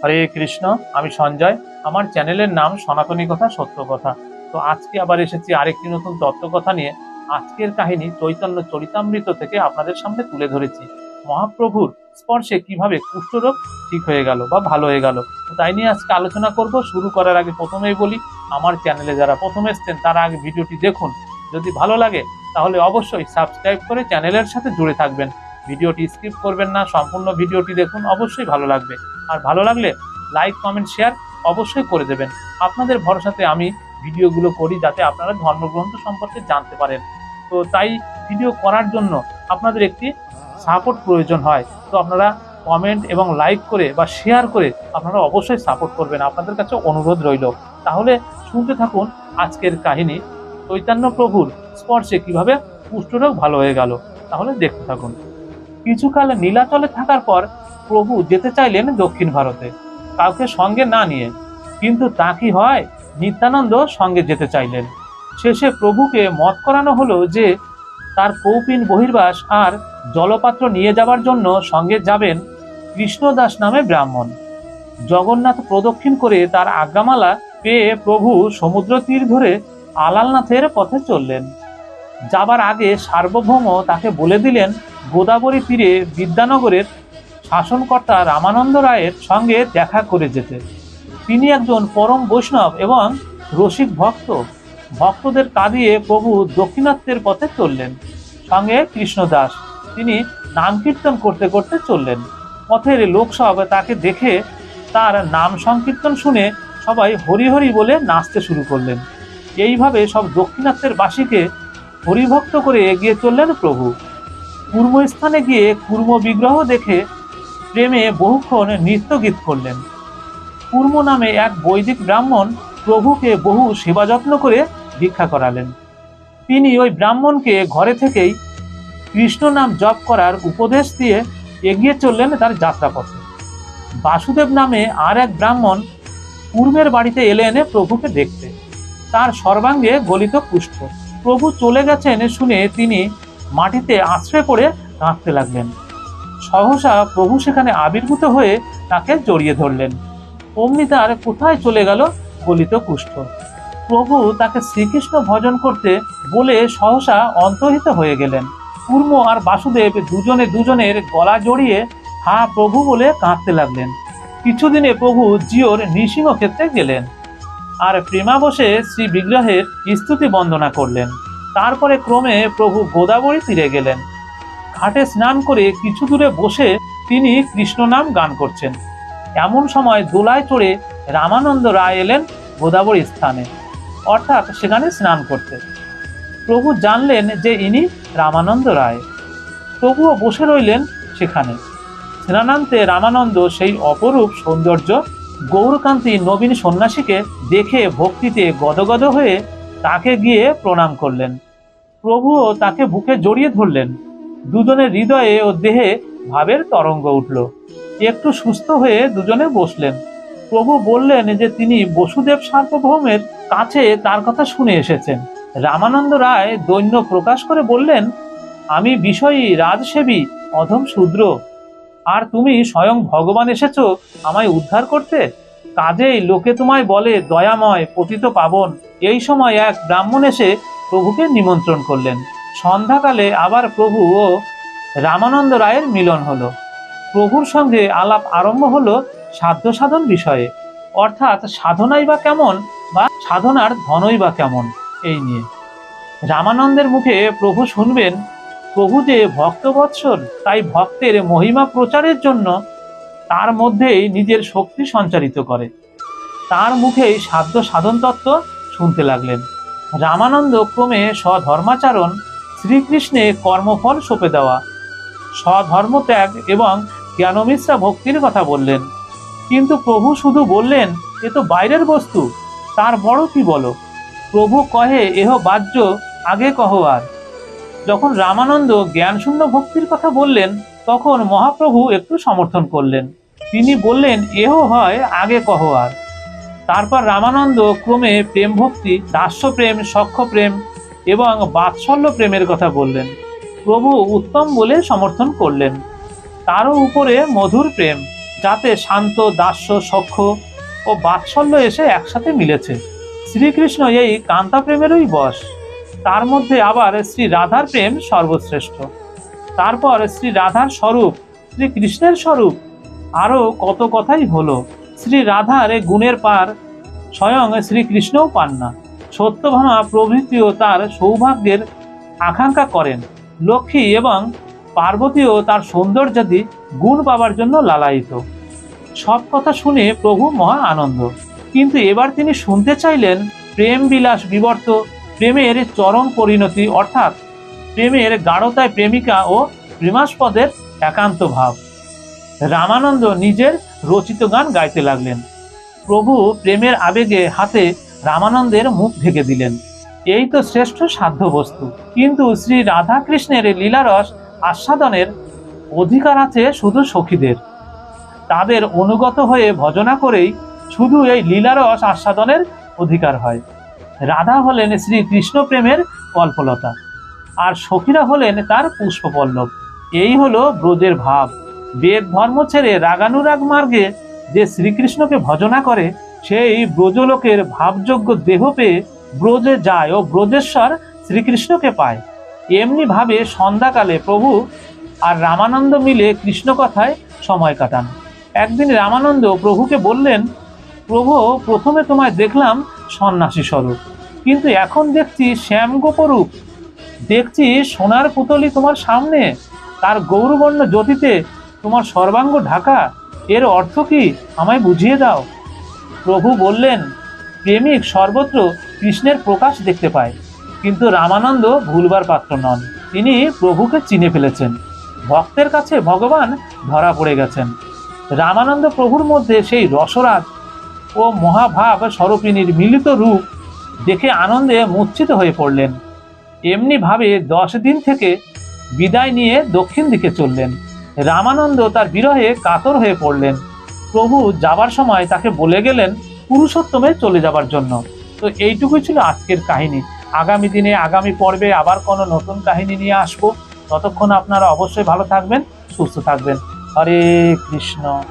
হরে কৃষ্ণ, আমি সঞ্জয়। আমার চ্যানেলের নাম সনাতনী কথা, সত্য কথা। তো আজকে আবার এসেছি আরেকটি নতুন তত্ত্বকথা নিয়ে। আজকের কাহিনী চৈতন্য চরিতামৃত থেকে আপনাদের সামনে তুলে ধরেছি। মহাপ্রভুর স্পর্শে কীভাবে কুষ্ঠরোগ ঠিক হয়ে গেল বা ভালো হয়ে গেল তাই নিয়ে আজকে আলোচনা করব। শুরু করার আগে প্রথমেই বলি, আমার চ্যানেলে যারা প্রথম এসছেন, তারা আগে ভিডিওটি দেখুন। যদি ভালো লাগে, তাহলে অবশ্যই সাবস্ক্রাইব করে চ্যানেলের সাথে জুড়ে থাকবেন। ভিডিওটি স্কিপ করবেন না, সম্পূর্ণ ভিডিওটি দেখুন, অবশ্যই ভালো লাগবে। আর ভালো লাগলে লাইক, কমেন্ট, শেয়ার অবশ্যই করে দেবেন। আপনাদের ভরসাতে আমি ভিডিওগুলো করি যাতে আপনারা ধর্মগ্রন্থ সম্পর্কে জানতে পারেন। তো তাই ভিডিও করার জন্য আপনাদের একটি সাপোর্ট প্রয়োজন হয়। তো আপনারা কমেন্ট এবং লাইক করে বা শেয়ার করে আপনারা অবশ্যই সাপোর্ট করবেন। আপনাদের কাছে অনুরোধ রইল। তাহলে শুনতে থাকুন আজকের কাহিনী। চৈতন্য প্রভুর স্পর্শে কীভাবে কুষ্ঠরোগ ভালো হয়ে গেল। তাহলে দেখতে থাকুন। কিছুকাল নীলাচলে থাকার পর প্রভু যেতে চাইলেন দক্ষিণ ভারতে, কাউকে সঙ্গে না নিয়ে। কিন্তু তা কি হয়? নিত্যানন্দ সঙ্গে যেতে চাইলেন। শেষে প্রভুকে মত করানো হলো যে, তার কৌপিন বহির্বাস আর জলপাত্র নিয়ে যাবার জন্য সঙ্গে যাবেন কৃষ্ণদাস নামে ব্রাহ্মণ। জগন্নাথ প্রদক্ষিণ করে তার আজ্ঞামালা পেয়ে প্রভু সমুদ্র তীর ধরে আলালনাথের পথে চললেন। যাবার আগে সার্বভৌম তাকে বলে দিলেন, গোদাবরী তীরে বিদ্যানগরের শাসনকর্তা রামানন্দ রায়ের সঙ্গে দেখা করে যেতে। তিনি একজন পরম বৈষ্ণব এবং রসিক ভক্ত। ভক্তদের কাঁদিয়ে প্রভু দক্ষিণাত্যের পথে চললেন। সঙ্গে কৃষ্ণদাস, তিনি নাম কীর্তন করতে করতে চললেন। পথের লোকসব তাকে দেখে তার নাম সংকীর্তন শুনে সবাই হরি হরি বলে নাচতে শুরু করলেন। এইভাবে সব দক্ষিণাত্যের বাসীকে হরিভক্ত করে এগিয়ে চললেন প্রভু। কুর্মস্থানে গিয়ে কুর্ম বিগ্রহ দেখে প্রেমে বহুক্ষণ নৃত্য গীত করলেন। কুর্ম নামে এক বৈদিক ব্রাহ্মণ প্রভুকে বহু সেবা যত্ন করে ভিক্ষা করালেন। তিনি ওই ব্রাহ্মণকে ঘরে থেকেই কৃষ্ণ নাম জপ করার উপদেশ দিয়ে এগিয়ে চললেন তার যাত্রাপথে। বাসুদেব নামে আর এক ব্রাহ্মণ পূর্বের বাড়িতে এলে এনে প্রভুকে দেখতে। তার সর্বাঙ্গে গলিত কুষ্ঠ। প্রভু চলে গেছেন শুনে তিনি মাটিতে আশ্রয় পড়ে কাঁদতে লাগলেন। সহসা প্রভু সেখানে আবির্ভূত হয়ে তাকে জড়িয়ে ধরলেন। অমনি তার কোথায় চলে গেল গলিত কুষ্ঠ। প্রভু তাকে শ্রীকৃষ্ণ ভজন করতে বলে সহসা অন্তর্হিত হয়ে গেলেন। কুর্ম আর বাসুদেব দুজনে দুজনের গলা জড়িয়ে, হা প্রভু বলে কাঁদতে লাগলেন। কিছুদিনে প্রভু জিওর নৃসিংহ ক্ষেত্রে গেলেন। আর প্রেমা বসে শ্রী বিগ্রহের স্তুতি বন্দনা করলেন। তারপরে ক্রমে প্রভু গোদাবরী তীরে গেলেন। ঘাটে স্নান করে কিছু দূরে বসে তিনি কৃষ্ণ নাম গান করছেন। এমন সময় দোলায় চড়ে রামানন্দ রায় এলেন গোদাবরী স্থানে। অর্থাৎ সেখানে স্নান করতে। প্রভু জানলেন যে ইনি রামানন্দ রায়। প্রভুও বসে রইলেন সেখানে। স্নানান্তে রামানন্দ সেই অপরূপ সৌন্দর্য গৌরকান্তি নবীন সন্ন্যাসীকে দেখে ভক্তিতে গদগদ হয়ে তাকে গিয়ে প্রণাম করলেন। প্রভুও তাকে বুকে জড়িয়ে ধরলেন। দুজনের হৃদয়ে ও দেহে ভাবের তরঙ্গ উঠল। একটু সুস্থ হয়ে দুজনে বসলেন। প্রভু বললেন যে তিনি বসুদেব সার্বভৌমের কাছে তার কথা শুনে এসেছেন। রামানন্দ রায় দৈন্য প্রকাশ করে বললেন, আমি বিষয়ী রাজসেবী অধম শূদ্র আর তুমি স্বয়ং ভগবান এসেছ আমায় উদ্ধার করতে? কাজেই লোকে তোমায় বলে, দয়াময় পতিত পাবন। এই সময় এক ব্রাহ্মণ এসে প্রভুকে নিমন্ত্রণ করলেন। সন্ধ্যাকালে আবার প্রভু ও রামানন্দ রায়ের মিলন হলো। প্রভুর সঙ্গে আলাপ আরম্ভ হলো সাধ্য সাধন বিষয়ে। অর্থাৎ সাধনাই বা কেমন বা সাধনার ধনই বা কেমন, এই নিয়ে। রামানন্দের মুখে প্রভু শুনবেন প্রভু যে ভক্তবৎসল তাই ভক্তের মহিমা প্রচারের জন্য তার মধ্যেই নিজের শক্তি সঞ্চারিত করে। তার মুখেই সাধ্য সাধন তত্ত্ব শুনতে লাগলেন। রামানন্দ ক্রমে স্বধর্মাচরণ, শ্রীকৃষ্ণে কর্মফল সঁপে দেওয়া, স্বধর্মত্যাগ এবং জ্ঞানমিশ্রা ভক্তির কথা বললেন। কিন্তু প্রভু শুধু বললেন, এ তো বাইরের বস্তু, তার বড় কি বলো? প্রভু কহে, এহ বাহ্য, আগে কহ আর। যখন রামানন্দ জ্ঞানশূন্য ভক্তির কথা বললেন, তখন মহাপ্রভু একটু সমর্থন করলেন। তিনি বললেন, এহ হয়, আগে কহ আর। তারপর রামানন্দ ক্রমে প্রেম ভক্তি দাস্য প্রেম সখ্য প্রেম এবং বাৎসল্য প্রেমের কথা বললেন। প্রভু উত্তম বলে সমর্থন করলেন। তারও উপরে মধুর প্রেম, যাতে শান্ত, দাস্য সখ্য ও বাৎসল্য এসে একসাথে মিলেছে। শ্রীকৃষ্ণ এই কান্তা প্রেমেরই বশ। তার মধ্যে আবার শ্রী রাধার প্রেম সর্বশ্রেষ্ঠ। তারপর শ্রী রাধার স্বরূপ, শ্রী কৃষ্ণের স্বরূপ আরও কত কথাই হলো। শ্রী রাধার এ গুণের পার স্বয়ং শ্রীকৃষ্ণও পান না। সত্যভামা প্রভৃতিও তার সৌভাগ্যের আকাঙ্ক্ষা করেন। লক্ষ্মী এবং পার্বতীও তার সৌন্দর্যাদি গুণ পাবার জন্য লালায়িত। সব কথা শুনে প্রভু মহা আনন্দ। কিন্তু এবার তিনি শুনতে চাইলেন, প্রেম বিলাস বিবর্ত প্রেমের চরম পরিণতি, অর্থাৎ প্রেমের গাঢ়তায় প্রেমিকা ও প্রেমাস্পদের একান্ত ভাব। রামানন্দ নিজের রচিত গান গাইতে লাগলেন। প্রভু প্রেমের আবেগে হাতে রামানন্দের মুখ ঢেকে দিলেন। এই তো শ্রেষ্ঠ সাধ্য বস্তু কিন্তু শ্রী রাধাকৃষ্ণের লীলারস আস্বাদনের অধিকার আছে শুধু সখীদের। তাদের অনুগত হয়ে ভজনা করেই শুধু এই লীলারস আস্বাদনের অধিকার হয়। রাধা হলেন শ্রী কৃষ্ণ প্রেমের কল্পলতা, আর সখীরা হলেন তার পুষ্পপল্লব। এই হলো ব্রজের ভাব। বেদ ধর্ম ছেড়ে রাগানুরাগ মার্গে যে শ্রীকৃষ্ণকে ভজনা করে, সেই ব্রজলোকের ভাবযোগ্য দেহ পেয়ে ব্রজে যায় ও ব্রজেশ্বর শ্রীকৃষ্ণকে পায়। এমনি ভাবে সন্ধ্যাকালে প্রভু আর রামানন্দ মিলে কৃষ্ণ কথায় সময় কাটান। একদিন রামানন্দ প্রভুকে বললেন, প্রভু, প্রথমে তোমায় দেখলাম সন্ন্যাসী স্বরূপ। কিন্তু এখন দেখছি শ্যামগোপরূপ দেখছি সোনার পুতলি তোমার সামনে। তার গৌরবর্ণ জ্যোতিতে তোমার সর্বাঙ্গ ঢাকা। এর অর্থ কি আমায় বুঝিয়ে দাও। প্রভু বললেন, প্রেমিক সর্বত্র কৃষ্ণের প্রকাশ দেখতে পায়। কিন্তু রামানন্দ ভুলবার পাত্র নন। তিনি প্রভুকে চিনে ফেলেছেন। ভক্তের কাছে ভগবান ধরা পড়ে গেছেন। রামানন্দ প্রভুর মধ্যে সেই রসরাজ ও মহাভাব স্বরূপিনীর মিলিত রূপ দেখে আনন্দে মূর্ছিত হয়ে পড়লেন। এমনি ভাবে দশ দিন থেকে বিদায় নিয়ে দক্ষিণ দিকে চললেন। রামানন্দ তার বিরহে কাতর হয়ে পড়লেন। প্রভু যাবার সময় তাকে বলে গেলেন পুরুষোত্তমে চলে যাবার জন্য। তো এইটুকুই ছিল আজকের কাহিনী। আগামী দিনে, আগামী পর্বে আবার কোনো নতুন কাহিনী নিয়ে আসব। ততক্ষণ আপনারা অবশ্যই ভালো থাকবেন, সুস্থ থাকবেন। হরে কৃষ্ণ।